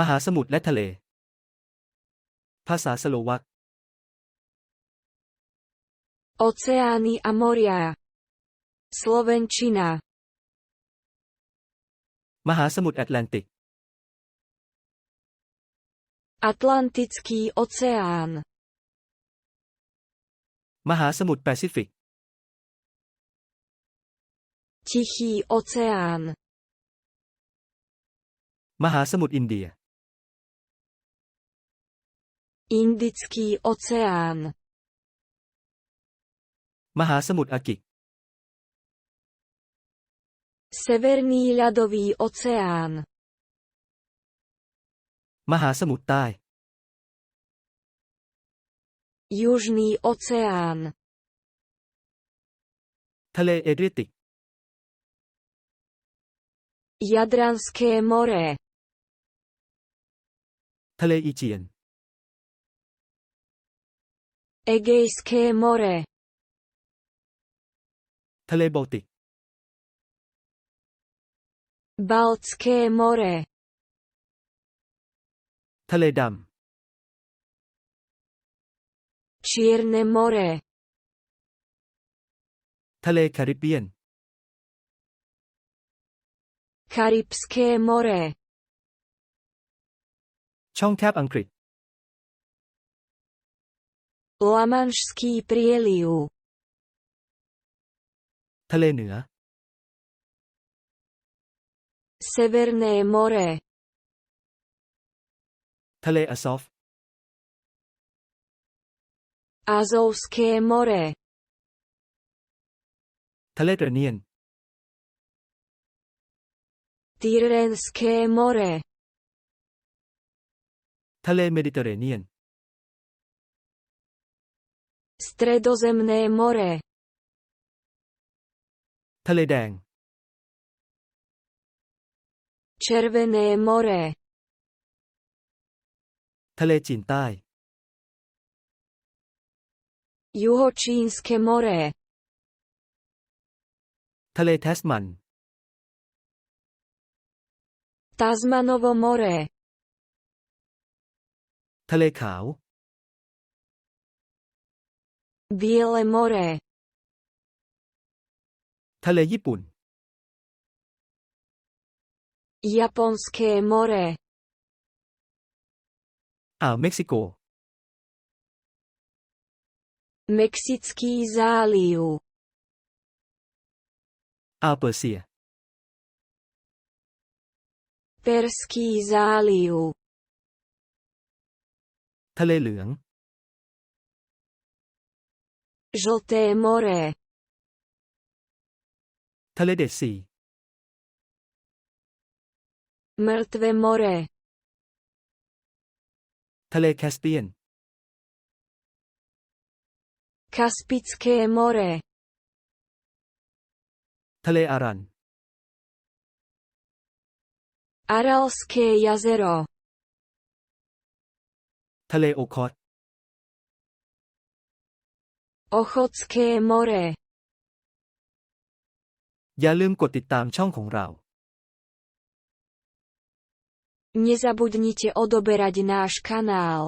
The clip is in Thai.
มหาสมุทรและทะเล ภาษาสโลวักอเียนีอามอริอาสโลเวนชินามหาสมุทรแอตแลนติกแอตแลนติกีโอเชียนมหาสมุทรแปซิฟิกทิฮีโอเชียนมหาสมุทรอินเดีย Indycki Ocean มหาสมุทรอากิก Severní ľadový oceán มหาสมุทรใต้ Južný oceán ทะเลเอเดรียติก Jadranské more ทะเลอีเจียน Egejskie more ทะเลบอลติก Baltskie more ทะเลดำ Czarne more ทะเลแคริบเบียน Karibskie more ช่องแคบอังกฤษ Lamanšský prieliv ทะเลเหนือ Severné more ทะเลอาซอฟ Azovské more ทะเลเรเนียน Tyrrenské more ทะเลเมดิเตอร์เรเนียน Středozemné moře. ทะเลแดง Červené moře. ทะเลจีนใต้ Juhočínské moře. Tasman. Tasmanovo moře. Kau. บ b เลมอร์เ e ทะเลญี่ปุ่นญี่ปุ่นส e m o r มอร์่าวเม็กซิโก เม็กซิสกีซาลิโออาเปอร์เซียเปอร์สกีซาลิโอทะเลเหลือง Žlté more. Teledesi. Mrtvé more. Tele Kaspien. Kaspické more. Tele Aran. Aralské jazero. Tele Okot. Ochotské more อย่าลืมกดติดตามช่องของเรา Nezabudnite odoberať náš kanál.